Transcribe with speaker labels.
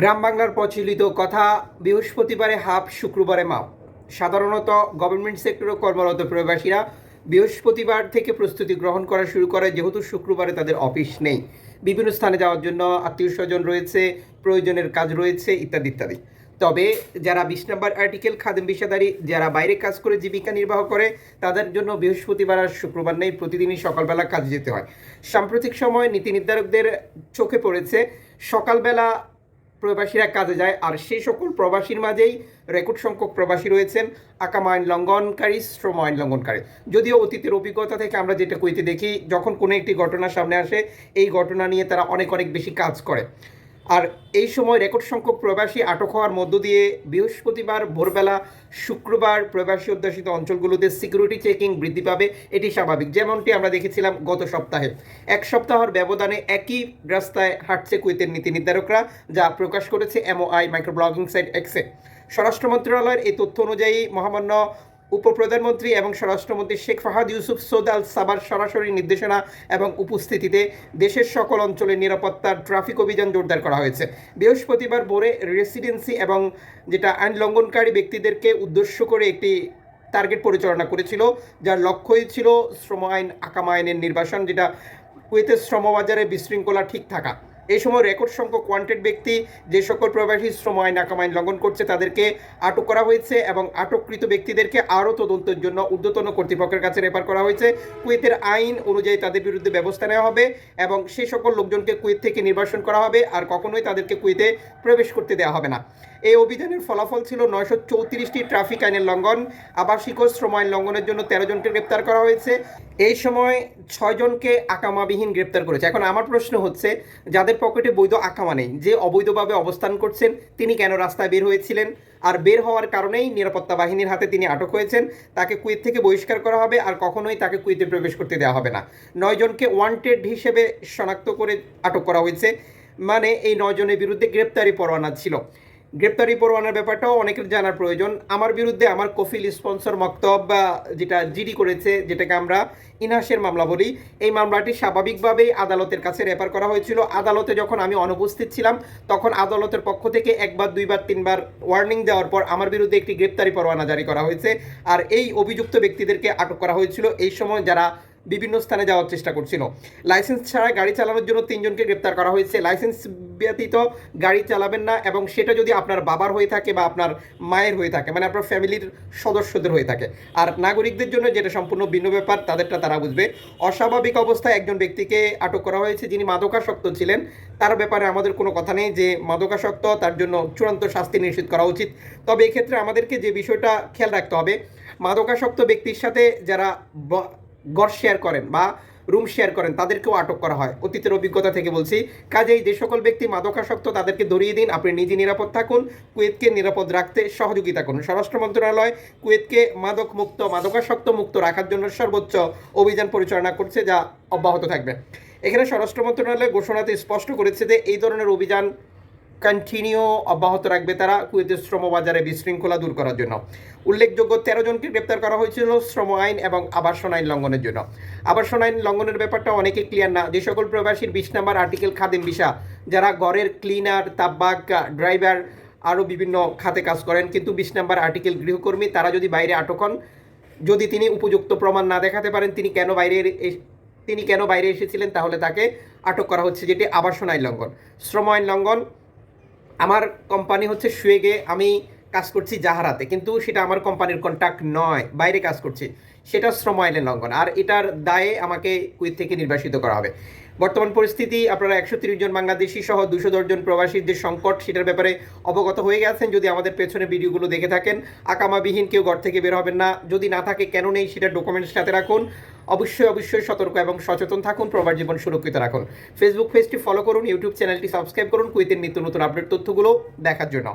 Speaker 1: গ্রাম বাংলার প্রচলিত কথা, বৃহস্পতিবারে হাফ, শুক্রবারে মাপ সাধারণত গভর্নমেন্ট সেক্টরে কর্মরত প্রবাসীরা বৃহস্পতিবার থেকে প্রস্তুতি গ্রহণ করা শুরু করে, যেহেতু শুক্রবারে তাদের অফিস নেই। বিভিন্ন স্থানে যাওয়ার জন্য আত্মীয় স্বজন রয়েছে, প্রয়োজনের কাজ রয়েছে, ইত্যাদি ইত্যাদি। তবে যারা বিশ নম্বর আর্টিকেল খাদেম বিষাদারি, যারা বাইরে কাজ করে জীবিকা নির্বাহ করে, তাদের জন্য বৃহস্পতিবার আর শুক্রবার নেই, প্রতিদিনই সকালবেলা কাজে যেতে হয়। সাম্প্রতিক সময় নীতি নির্ধারকদের চোখে পড়েছে, সকালবেলা প্রবাসীরা কাজে যায়। আর সেই সকল প্রবাসীর মাঝেই রেকর্ড সংখ্যক প্রবাসী রয়েছেন আকাম আইন লঙ্ঘনকারী শ্রম আইন লঙ্ঘনকারী। যদিও অতীতের অভিজ্ঞতা থেকে আমরা যেটা কইতে দেখি, যখন কোনো একটি ঘটনা সামনে আসে, এই ঘটনা নিয়ে তারা অনেক অনেক বেশি কাজ করে। আর এই সময় রেকর্ড সংখ্যক প্রবাসী আটক হওয়ার মধ্য দিয়ে বৃহস্পতিবার ভোরবেলা শুক্রবার প্রবাসী অধ্যাসিত অঞ্চলগুলোতে সিকিউরিটি চেকিং বৃদ্ধি পাবে, এটি স্বাভাবিক। যেমনটি আমরা দেখেছিলাম গত সপ্তাহে। এক সপ্তাহের ব্যবধানে একই রাস্তায় হাঁটছে কুয়েতের নীতি নির্ধারকরা, যা প্রকাশ করেছে এমওআই মাইক্রো ব্লগিং সাইট এক্সে। স্বরাষ্ট্র মন্ত্রণালয়ের এই তথ্য অনুযায়ী মহামান্য উপপ্রধানমন্ত্রী এবং স্বরাষ্ট্রমন্ত্রী শেখ ফাহাদ ইউসুফ সৌদ আল সাবার সরাসরি নির্দেশনা এবং উপস্থিতিতে দেশের সকল অঞ্চলের নিরাপত্তার ট্রাফিক অভিযান জোরদার করা হয়েছে। বৃহস্পতিবার ভোরে রেসিডেন্সি এবং যেটা আইন লঙ্ঘনকারী ব্যক্তিদেরকে উদ্দেশ্য করে একটি টার্গেট পরিচালনা করেছিল, যার লক্ষ্যই ছিল শ্রম আইন, আকাম আইনের নির্বাসন, যেটা কুয়েতের শ্রমবাজারে বিশৃঙ্খলা ঠিক থাকা। এই সময় রেকর্ড সংখ্যক ওয়ান্টেড ব্যক্তি যে সকল প্রবাসী শ্রম আইন আকাম আইন লঙ্ঘন করছে তাদেরকে আটক করা হয়েছে এবং আটককৃত ব্যক্তিদেরকে আরও তদন্তের জন্য ঊর্ধ্বতন কর্তৃপক্ষের কাছে রেফার করা হয়েছে। কুয়েতের আইন অনুযায়ী তাদের বিরুদ্ধে ব্যবস্থা নেওয়া হবে এবং সেই সকল লোকজনকে কুয়েত থেকে নির্বাসন করা হবে আর কখনোই তাদেরকে কুয়েতে প্রবেশ করতে দেওয়া হবে না। এই অভিযানের ফলাফল ছিল নয়শো চৌত্রিশটি ট্রাফিক আইনের লঙ্ঘন। আবাসিক ও শ্রম আইন লঙ্ঘনের জন্য তেরো জনকে গ্রেপ্তার করা হয়েছে। এই সময় ছয়জনকে আকামাবিহীন গ্রেপ্তার করেছে। এখন আমার প্রশ্ন হচ্ছে, যাদের পকেটে বৈধ আকামা নেই, যে অবৈধভাবে অবস্থান করছেন, তিনি কেন রাস্তায় বের হয়েছিলেন? আর বের হওয়ার কারণেই নিরাপত্তা বাহিনীর হাতে তিনি আটক হয়েছেন। তাকে কুয়েত থেকে বহিষ্কার করা হবে, আর কখনোই তাকে কুয়েতে প্রবেশ করতে দেওয়া হবে না। নয়জনকে ওয়ান্টেড হিসেবে শনাক্ত করে আটক করা হয়েছে। মানে এই নয়জনের বিরুদ্ধে গ্রেপ্তারি পরোয়ানা ছিল। গ্রেপ্তারি পরোয়ানার ব্যাপারটাও অনেকের জানার প্রয়োজন। আমার বিরুদ্ধে আমার কফিল স্পন্সর মক্তব বা যেটা জিডি করেছে, যেটাকে আমরা ইনহাসের মামলা বলি, এই মামলাটি স্বাভাবিকভাবেই আদালতের কাছে রেফার করা হয়েছিল। আদালতে যখন আমি অনুপস্থিত ছিলাম, তখন আদালতের পক্ষ থেকে একবার, দুইবার, তিনবার ওয়ার্নিং দেওয়ার পর আমার বিরুদ্ধে একটি গ্রেপ্তারি পরোয়ানা জারি করা হয়েছে। আর এই অভিযুক্ত ব্যক্তিদেরকে আটক করা হয়েছিল। এই সময় যারা বিভিন্ন স্থানে যাওয়ার চেষ্টা করছিল। লাইসেন্স ছাড়া গাড়ি চালানোর জন্য তিনজনকে গ্রেপ্তার করা হয়েছে। লাইসেন্স ব্যতীত গাড়ি চালাবেন না এবং সেটা যদি আপনার বাবার হয়ে থাকে বা আপনার মায়ের হয়ে থাকে মানে আপনার ফ্যামিলির সদস্যদের হয়ে থাকে। আর নাগরিকদের জন্য যেটা সম্পূর্ণ ভিন্ন ব্যাপার, তাদেরটা তারা বুঝবে। অস্বাভাবিক অবস্থায় একজন ব্যক্তিকে আটক করা হয়েছে, যিনি মাদকাসক্ত ছিলেন। তার ব্যাপারে আমাদের কোনো কথা নেই যে মাদকাসক্ত, তার জন্য চূড়ান্ত শাস্তি নিশ্চিত করা উচিত। তবে এক্ষেত্রে আমাদেরকে যে বিষয়টা খেয়াল রাখতে হবে, মাদকাসক্ত ব্যক্তির সাথে যারা ঘর শেয়ার করেন বা রুম শেয়ার করেন, তাদেরকেও আটক করা হয়। অতীতের অভিজ্ঞতা থেকে বলছি। কাজেই যে সকল ব্যক্তি মাদকাসক্ত, তাদেরকে ধরিয়ে দিন। আপনি নিজে নিরাপদ থাকুন, কুয়েতকে নিরাপদ রাখতে সহযোগিতা করুন। স্বরাষ্ট্র মন্ত্রণালয় কুয়েতকে মাদক মুক্ত মাদকাসক্ত মুক্ত রাখার জন্য সর্বোচ্চ অভিযান পরিচালনা করছে, যা অব্যাহত থাকবে। এখানে স্বরাষ্ট্র মন্ত্রণালয় ঘোষণাতে স্পষ্ট করেছে যে, এই ধরনের অভিযান কন্টিনিউ অব্যাহত রাখবে তারা কুয়েতের শ্রমবাজারে বিশৃঙ্খলা দূর করার জন্য। উল্লেখযোগ্য তেরো জনকে গ্রেপ্তার করা হয়েছিল শ্রম আইন এবং আবাসন আইন লঙ্ঘনের জন্য। আবাসন আইন লঙ্ঘনের ব্যাপারটা অনেকে ক্লিয়ার না। যে সকল প্রবাসীর বিশ নাম্বার আর্টিকেল খাদিম ভিসা, যারা ঘরের ক্লিনার তাব্বাক ড্রাইভার আরও বিভিন্ন খাতে কাজ করেন, কিন্তু বিশ নাম্বার আর্টিকেল গৃহকর্মী, তারা যদি বাইরে আটক হন, যদি তিনি উপযুক্ত প্রমাণ না দেখাতে পারেন, তিনি কেন বাইরে তিনি কেন বাইরে এসেছিলেন, তাহলে তাকে আটক করা হচ্ছে, যেটি আবাসন আইন লঙ্ঘন। শ্রম আইন লঙ্ঘন আমার কোম্পানি হচ্ছে সুয়েগে, আমি কাজ করছি জাহারাতে, কিন্তু সেটা আমার কোম্পানির কন্ট্যাক্ট নয়, বাইরে কাজ করছি। সেটা শ্রম আইনের লঙ্ঘন, আর এটার দায়ে আমাকে কুইত থেকে নির্বাসিত করা হবে। বর্তমান পরিস্থিতি, আপনারা একশো তিরিশ জন বাংলাদেশি সহ দুশো জন প্রবাসীর যে সংকট, সেটার ব্যাপারে অবগত হয়ে গেছেন। যদি আমাদের পেছনে ভিডিওগুলো দেখে থাকেন, আকামাবিহীন কেউ ঘর থেকে বের হবেন না। যদি না থাকে, কেন নেই, সেটা ডকুমেন্টস সাথে রাখুন। অবশ্যই অবশ্যই সতর্ক এবং সচেতন থাকুন, প্রবাস জীবন সুরক্ষিত রাখুন। ফেসবুক পেজটি ফলো করুন, ইউটিউব চ্যানেলটি সাবস্ক্রাইব করুন, কুইতের নিত্য নতুন আপডেট তথ্যগুলো দেখার জন্য।